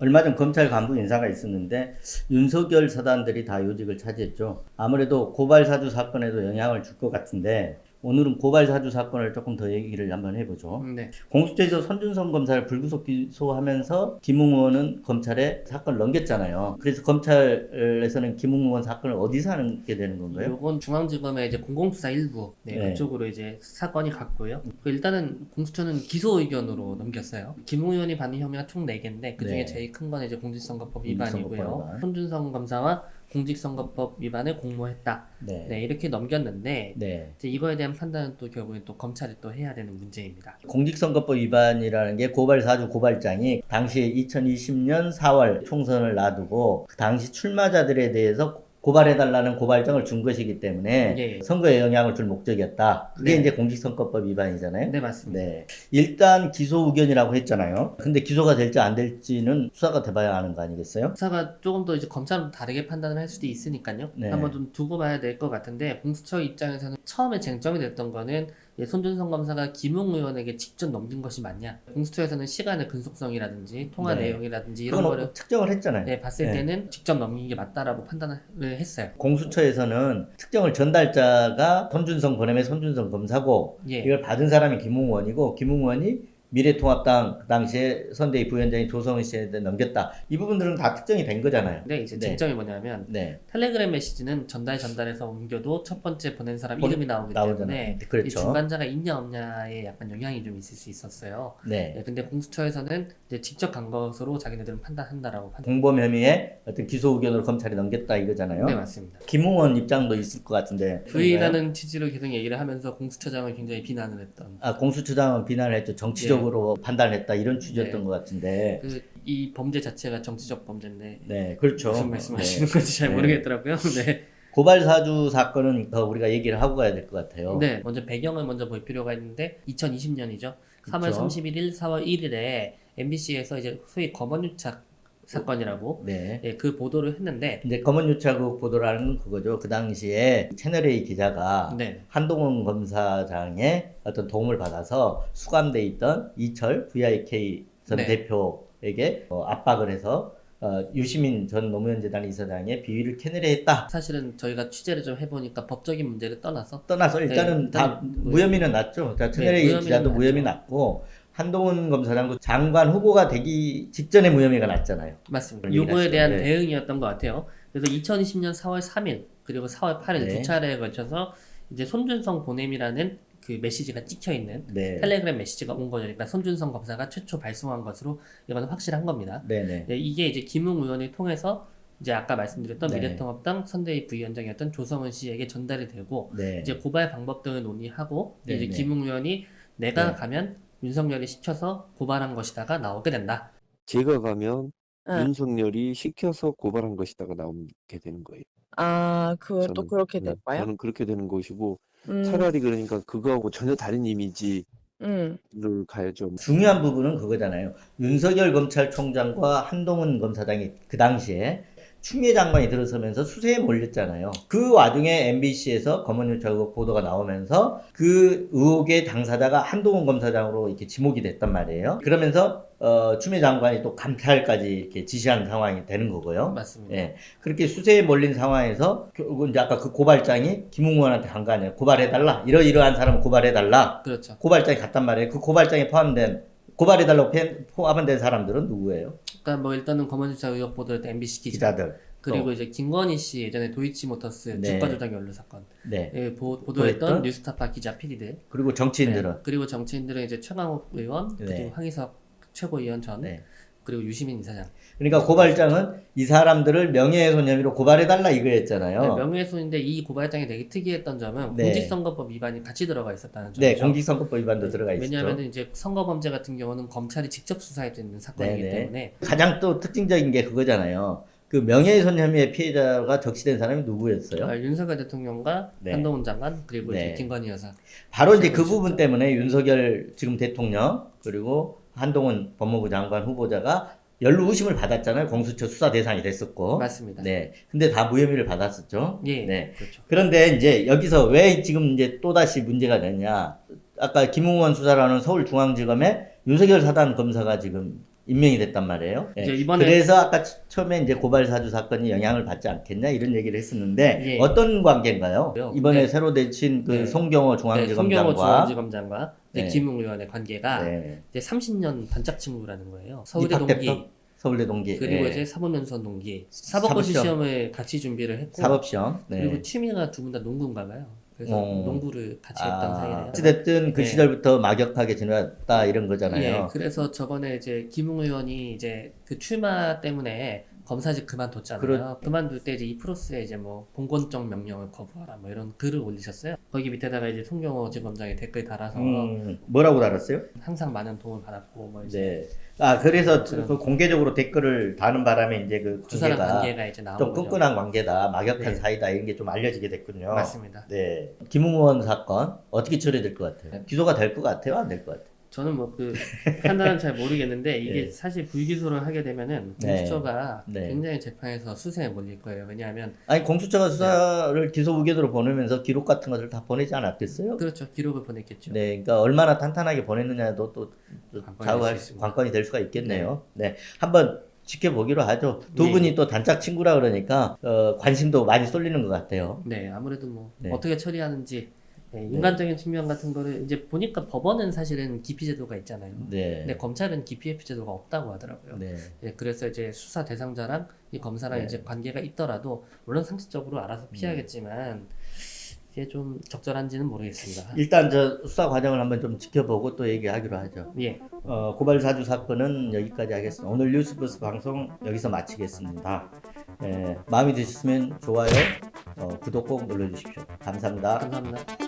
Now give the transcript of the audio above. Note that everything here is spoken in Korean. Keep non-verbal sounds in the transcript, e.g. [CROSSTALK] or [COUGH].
얼마 전 검찰 간부 인사가 있었는데 윤석열 사단들이 다 요직을 차지했죠. 아무래도 고발 사주 사건에도 영향을 줄 것 같은데 오늘은 고발 사주 사건을 조금 더 얘기를 한번 해보죠. 네. 공수처에서 선준성 검사를 불구속 기소하면서 김웅 의원은 검찰에 사건을 넘겼잖아요. 그래서 검찰에서는 김웅 의원 사건을 어디서 하게 되는 건가요? 요건 중앙지검의 이제 공공수사 일부 네, 네. 그쪽으로 이제 사건이 갔고요. 그 일단은 공수처는 기소 의견으로 넘겼어요. 김웅 의원이 받는 혐의가 총 4개인데 그 중에 네. 제일 큰 건 이제 공직선거법 위반이고요. 위반. 손준성 검사와 공직선거법 위반을 공모했다. 네. 네, 이렇게 넘겼는데 네. 이제 이거에 대한 판단은 또 결국엔 또 검찰이 또 해야 되는 문제입니다. 공직선거법 위반이라는 게 고발 사주 고발장이 당시 2020년 4월 총선을 놔두고 그 당시 출마자들에 대해서 고발해달라는 고발장을 준 것이기 때문에 예. 선거에 영향을 줄 목적이었다. 그게 네. 이제 공직선거법 위반이잖아요. 네, 맞습니다. 네. 일단 기소 의견이라고 했잖아요. 근데 기소가 될지 안 될지는 수사가 돼봐야 하는 거 아니겠어요? 수사가 조금 더 이제 검찰은 다르게 판단을 할 수도 있으니까요. 네. 한번 좀 두고 봐야 될 것 같은데 공수처 입장에서는 처음에 쟁점이 됐던 거는 예, 손준성 검사가 김웅 의원에게 직접 넘긴 것이 맞냐. 공수처에서는 시간의 근속성이라든지 통화 네. 내용이라든지 이런 그건 거를 어- 특정을 했잖아요. 네, 봤을 네. 때는 직접 넘긴 게 맞다라고 판단을 했어요. 공수처에서는 특정을 전달자가 손준성 보냄의 손준성 검사고 예. 이걸 받은 사람이 김웅원이고 김웅원이 미래통합당 그 당시에 선대위 부위원장인 조성은 씨한테 넘겼다. 이 부분들은 다 특정이 된 거잖아요. 근데 이제 네. 쟁점이 뭐냐면 네. 텔레그램 메시지는 전달 전달해서 옮겨도 첫 번째 보낸 사람 본- 이름이 나오기 나오잖아요. 때문에 이 그렇죠. 중간자가 있냐 없냐에 약간 영향이 좀 있을 수 있었어요. 네. 네, 근데 공수처에서는 이제 직접 간 것으로 자기네들은 판단한다라고 판단. 공범 혐의에 어떤 기소 의견으로 검찰이 넘겼다 이거잖아요. 네 맞습니다. 김웅원 입장도 있을 것 같은데. 부인하는 취지로 계속 얘기를 하면서 공수처장을 굉장히 비난을 했던. 아, 공수처장은 비난을 했죠. 정치적으로 판단했다 이런 취지였던 네. 것 같은데. 그이 범죄 자체가 정치적 범죄인데 네, 그렇죠. 무슨 말씀하시는 네. 건지 잘 네. 모르겠더라고요. [LAUGHS] 네. 고발 사주 사건은 더 우리가 얘기를 하고 가야 될 것 같아요. 네, 먼저 배경을 먼저 볼 필요가 있는데 2020년이죠. 3월 그쵸. 31일, 4월 1일에 MBC에서 이제 소위 검언유착 사건이라고 네. 예, 그 보도를 했는데 이제 검언유착국 보도라는 그거죠. 그 당시에 채널A 기자가 네. 한동훈 검사장의 어떤 도움을 받아서 수감돼 있던 이철 VIK 전 네. 대표에게 어, 압박을 해서 어, 유시민 전 노무현재단 이사장의 비위를 캐내려 했다. 사실은 저희가 취재를 좀 해보니까 법적인 문제를 떠나서 떠나서 일단은 네, 다 일단 무- 무혐의는 났죠. 자, 채널A 무혐의는 기자도 났죠. 무혐의 났고 한동훈 검사장도 장관 후보가 되기 직전에 무혐의가 났잖아요. 맞습니다. 요거에. 대한 네. 대응이었던 것 같아요. 그래서 2020년 4월 3일 그리고 4월 8일 네. 두 차례에 걸쳐서 이제 손준성 보냄이라는 그 메시지가 찍혀 있는 네. 텔레그램 메시지가 온 거죠. 그러니까 손준성 검사가 최초 발송한 것으로 이거는 확실한 겁니다. 네네. 네, 이게 이제 김웅 의원을 통해서 이제 아까 말씀드렸던 네. 미래통합당 선대위 부위원장이었던 조성은 씨에게 전달이 되고 네. 이제 고발 방법 등을 논의하고 네, 이제 네. 김웅 의원이 내가 네. 가면 윤석열이 시켜서 고발한 것이다가 나오게 된다. 제가 가면 응. 윤석열이 시켜서 고발한 것이다가 나오게 되는 거예요. 아, 그것도 저는, 그렇게 네, 될까요? 저는 그렇게 되는 것이고 음, 차라리 그러니까 그거하고 전혀 다른 이미지를 음, 가야죠. 중요한 부분은 그거잖아요. 윤석열 검찰총장과 한동훈 검사장이 그 당시에 추미애 장관이 들어서면서 수세에 몰렸잖아요. 그 와중에 MBC에서 검언유착 보도가 나오면서 그 의혹의 당사자가 한동훈 검사장으로 이렇게 지목이 됐단 말이에요. 그러면서 어, 추미애 장관이 또 감찰까지 이렇게 지시한 상황이 되는 거고요. 맞습니다. 예. 그렇게 수세에 몰린 상황에서 결국은 이제 아까 그 고발장이 김웅원한테 간 거 아니에요. 고발해달라. 이러이러한 사람을 고발해달라. 그렇죠. 고발장이 갔단 말이에요. 그 고발장에 포함된 고발해달라고 포함- 포함 된 사람들은 누구예요? 그러니까 뭐 일단은 검언유착 의혹 보도했던 MBC 기자 기자들. 그리고 이제 김건희 씨 예전에 도이치모터스 네. 주가 조작 연루 사건 네. 예, 보? 보도했던 뉴스타파 기자 PD들 그리고 정치인들은 네. 그리고 정치인들은 이제 최강욱 의원 네. 그리고 황희석 최고위원 전 네. 그리고 유시민 이사장 그러니까 고발장은 이 사람들을 명예훼손 혐의로 고발해달라 이거였잖아요. 네, 명예훼손인데 이 고발장이 되게 특이했던 점은 네. 공직선거법 위반이 같이 들어가 있었다는 점이죠. 네, 공직선거법 위반도 들어가 있었죠. 왜냐하면 이제 선거범죄 같은 경우는 검찰이 직접 수사해야 되는 사건이기 네네. 때문에 가장 또 특징적인 게 그거잖아요. 그 명예훼손 혐의의 피해자가 적시된 사람이 누구였어요? 아, 윤석열 대통령과 네. 한동훈 장관 그리고 네. 이제 김건희 여사 바로 이제 그. 부분 때문에 윤석열 지금 대통령 그리고 한동훈 법무부 장관 후보자가 연루 의심을 받았잖아요. 공수처 수사 대상이 됐었고. 맞습니다. 네. 근데 다 무혐의를 받았었죠. 예, 네. 그렇죠. 그런데 이제 여기서 왜 지금 이제 또다시 문제가 되냐. 아까 김웅원 수사라는 서울중앙지검에 윤석열 사단 검사가 지금 임명이 됐단 말이에요. 예. 이제 이번에 그래서 아까 처- 처음에 이제 고발 사주 사건이 영향을 받지 않겠냐 이런 얘기를 했었는데 예. 어떤 관계인가요? 그래요? 이번에 네. 새로 되친 그 네. 송경호 네, 송경호 중앙지검장과 중앙지검장과 이제 네. 김웅 의원의 관계가 네. 이제 30년 단짝 친구라는 거예요. 서울대 동기 때부터 서울대 동기 그리고 예. 이제 사법연수원 동기 사법고시 사법시험. 시험을 같이 준비를 했고 사법시험 네. 그리고 취미가 두 분 다 농구인가 봐요. 그래서 어. 농구를 같이 했던 사이래요. 어찌됐든 그 네. 시절부터 막역하게 지내왔다 이런 예, 거잖아요. 그래서 저번에 이제 김웅 의원이 이제 그 출마 때문에 검사직 그만뒀잖아요. 그렇- 그만둘 때 이제 이 프로스에 이제 뭐 공권적 명령을 거부하라 뭐 이런 글을 올리셨어요. 거기 밑에다가 이제 송경호 지검장이 댓글 달아서 음, 뭐라고 달았어요? 항상 많은 도움을 받았고 뭐 이제 네. 아 그래서 그런- 그 공개적으로 댓글을 다는 바람에 이제 그 관계가 관계가 이제 좀. 끈끈한 관계다, 막역한 네. 사이다 이런 게 좀 알려지게 됐군요. 맞습니다. 네. 김웅원 사건 어떻게 처리될 것 같아요? 네. 기소가 될 것 같아요, 안 될 것 같아요? 저는 뭐 그 [LAUGHS] 판단은 잘 모르겠는데 이게 네. 사실 불기소를 하게 되면은 네. 공수처가 네. 굉장히 재판에서 수세에 몰릴 거예요. 왜냐하면 아니 공수처가 수사를 기소 의견으로 보내면서 기록 같은 것을 다 보내지 않았겠어요? 그렇죠 기록을 보냈겠죠. 네, 그러니까 얼마나 탄탄하게 보냈느냐도 또, 또 좌우할. 관건이 될 수가 있겠네요. 네, 한번 지켜보기로 하죠. 두 네. 분이 또 단짝 친구라 그러니까 어, 관심도 많이 쏠리는 것 같아요. 네, 아무래도 뭐 네. 어떻게 처리하는지 네, 인간적인 측면 같은 거를 이제 보니까 법원은 사실은 기피 제도가 있잖아요. 네, 근데 검찰은 기피 회피 제도가 없다고 하더라고요. 네, 예, 그래서 이제 수사 대상자랑 이 검사랑 네. 이제 관계가 있더라도 물론 상식적으로 알아서 피하겠지만 이게 좀 적절한지는 모르겠습니다. 일단 저 수사 과정을 한번 좀 지켜보고 또 얘기하기로 하죠. 예, 어, 고발 사주 사건은 여기까지 하겠습니다. 오늘 뉴스버스 방송 여기서 마치겠습니다. 예, 마음에 드셨으면 좋아요, 어, 구독 꼭 눌러주십시오. 감사합니다. 감사합니다.